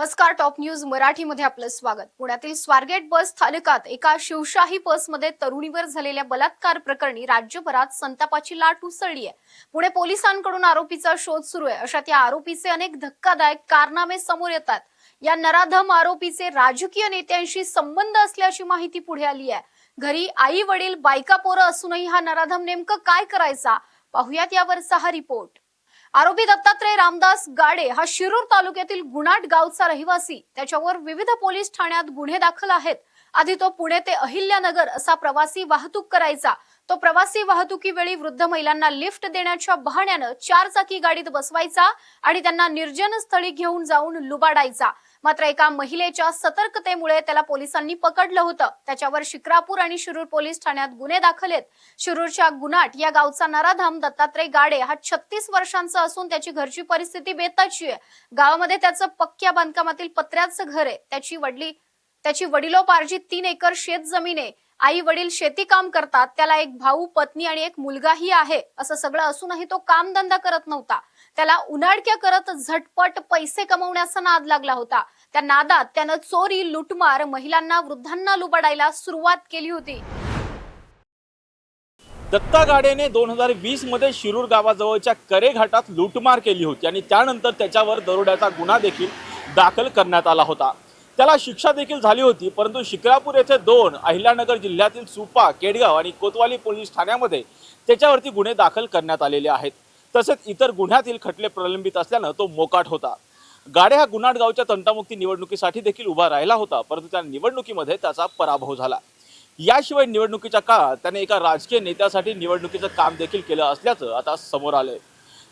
नमस्कार top news मराठीमध्ये आपलं स्वागत. पुण्यातील स्वारगेट बस स्थानकात एका शिवशाही बसमध्ये तरुणीवर झालेल्या बलात्कार प्रकरणी राज्यभरात संतापाची लाट उसळली आहे. पुणे पोलिसांकडून आरोपीचा शोध सुरू आहे. अशात या आरोपीचे अनेक धक्कादायक कारनामे समोर येतात. या नराधम आरोपीचे राजकीय नेत्यांशी संबंध असल्याची माहिती पुढे आली आहे. घरी आई वडील बायका पोरं असूनही हा नराधम नेमकं काय करायचा? पाहुयात यावरचा हा रिपोर्ट. आरोपी दत्तात्रय रामदास गाडे हा शिरूर तालुक्यातील गुणाट गावचा रहिवासी. त्याच्यावर विविध पोलीस ठाण्यात गुन्हे दाखल आहेत. आधी तो पुणे ते अहिल्यानगर असा प्रवासी वाहतूक करायचा. तो प्रवासी वाहतुकीवेळी वृद्ध महिलांना लिफ्ट देण्याच्या बहाण्यानं चार चाकी गाडीत बसवायचा आणि त्यांना निर्जन स्थळी घेऊन जाऊन लुबाडायचा. मात्र एका महिलेच्या सतर्कतेमुळे त्याला पोलिसांनी पकडलं होतं. त्याच्यावर शिक्रापूर आणि शिरूर पोलीस ठाण्यात गुन्हे दाखल आहेत. शिरूरच्या गुनाट या गावचा नराधाम दत्तात्रय गाडे हा छत्तीस वर्षांचा असून त्याची घरची परिस्थिती बेताची आहे. गावामध्ये त्याचं पक्क्या बांधकामातील पत्र्याचं घर आहे. त्याची वडली त्याची वडिलोपार्जित तीन एकर शेत जमीन आहे. आई वडील शेती काम करतात त्याला एक भाऊ पत्नी आणि एक मुलगाही आहे असं सगळं असूनही तो कामधंदा करत नव्हता. त्याला उन्हाडक्या करत झटपट पैसे कमवण्याचा नाद लागला होता. त्या नादात त्यानं चोरी लुटमार महिलांना वृद्धांना लुबाडायला सुरुवात केली होती. दत्ता गाडेने दोन हजार वीसमध्ये शिरूर गावाजवळच्या करे घाटात लुटमार केली होती आणि त्यानंतर त्याच्यावर दरोड्याचा गुन्हा देखील दाखल करण्यात आला होता. त्याला शिक्षा देखील झाली होती परंतु शिक्रापूर येथे दोन अहिल्यानगर जिल्ह्यातील सुपा केडगाव आणि कोतवाली पोलीस ठाण्यामध्ये त्याच्यावरती गुन्हे दाखल करण्यात आलेले आहेत. तसेच इतर गुन्ह्यातील खटले प्रलंबित असल्यानं तो मोकाट होता. गाडे हा गुन्हाट गावच्या तंटामुक्ती निवडणुकीसाठी देखील उभा राहिला होता परंतु त्या निवडणुकीमध्ये त्याचा पराभव झाला. याशिवाय निवडणुकीच्या काळात त्याने एका राजकीय नेत्यासाठी निवडणुकीचं काम देखील केलं असल्याचं आता समोर आलंय.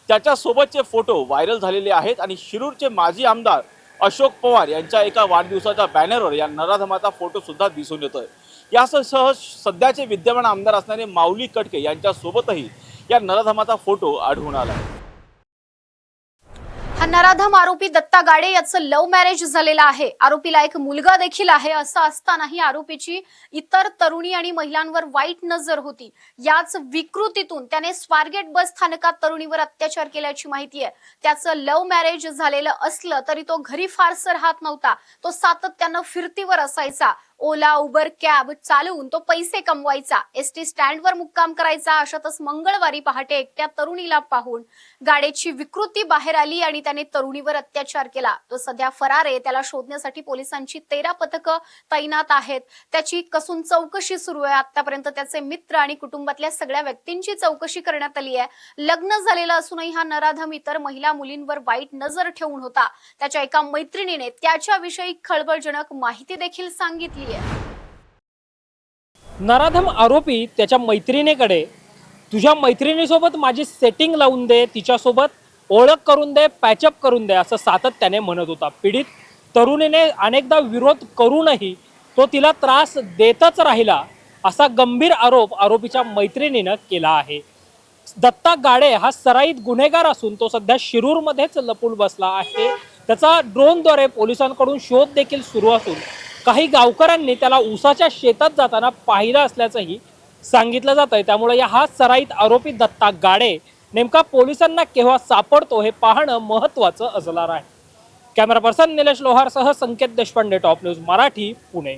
त्याच्यासोबतचे फोटो व्हायरल झालेले आहेत आणि शिरूरचे माजी आमदार अशोक पवार यांच्या एका वाढदिवसाच्या बॅनरवर या नराधमाचा फोटो सुद्धा दिसून येतोय. यासह सध्याचे विद्यमान आमदार असणारे माऊली कटके यांच्यासोबतही या नराधमाचा फोटो आढळून आला हा नराधम आरोपी दत्ता गाडे याचं लव्ह मॅरेज झालेलं आहे. आरोपीला एक मुलगा देखील आहे असं असतानाही आरोपीची इतर तरुणी आणि महिलांवर वाईट नजर होती. याच विकृतीतून त्याने स्वारगेट बस स्थानकात तरुणीवर अत्याचार केल्याची माहिती आहे. त्याचं लव्ह मॅरेज झालेलं असलं तरी तो घरी फारसं राहत नव्हता. तो सातत्यानं फिरतीवर असायचा. ओला उबर कॅब चालवून तो पैसे कमवायचा. एसटी स्टँडवर मुक्काम करायचा. अशातच मंगळवारी पहाटे एकट्या तरुणीला पाहून गाडीची विकृती बाहेर आली आणि त्याने तरुणीवर अत्याचार केला. तो सध्या फरार आहे. त्याला शोधण्यासाठी पोलिसांची तेरा पथकं तैनात आहेत. त्याची कसून चौकशी सुरू आहे. आतापर्यंत त्याचे मित्र आणि कुटुंबातल्या सगळ्या व्यक्तींची चौकशी करण्यात आली आहे. लग्न झालेलं असूनही हा नराधम इतर महिला मुलींवर वाईट नजर ठेवून होता. त्याच्या एका मैत्रिणीने त्याच्याविषयी खळबळजनक माहिती देखील सांगितली. आहे नराधम आरोपी त्याच्या मैत्रिणीकडे तुझ्या मैत्रिणीसोबत माझी सेटिंग लावून दे तिच्यासोबत ओळख करून दे पॅचअप करून दे असं सातत्याने म्हणत होता. पीडित तरुणीने अनेकदा विरोध करूनही तो तिला त्रास देतच राहिला असा गंभीर आरोप आरोपीच्या मैत्रिणीनं केला आहे. दत्ता गाडे हा सराईत गुन्हेगार असून तो सध्या शिरूरमध्येच लपून बसला आहे. त्याचा ड्रोनद्वारे पोलिसांकडून शोध देखील सुरू असून काही गावकऱ्यांनी त्याला ऊसाच्या शेतात जाताना पाहिलं असल्याचंही सांगितलं जात आहे त्यामुळे या हा सराईत आरोपी दत्ता गाडे नेमका पोलिसांना केव्हा सापडतो हे पाहणं महत्त्वाचं असणार आहे. कॅमेरा पर्सन निलेश लोहारसह संकेत देशपांडे टॉप न्यूज मराठी पुणे.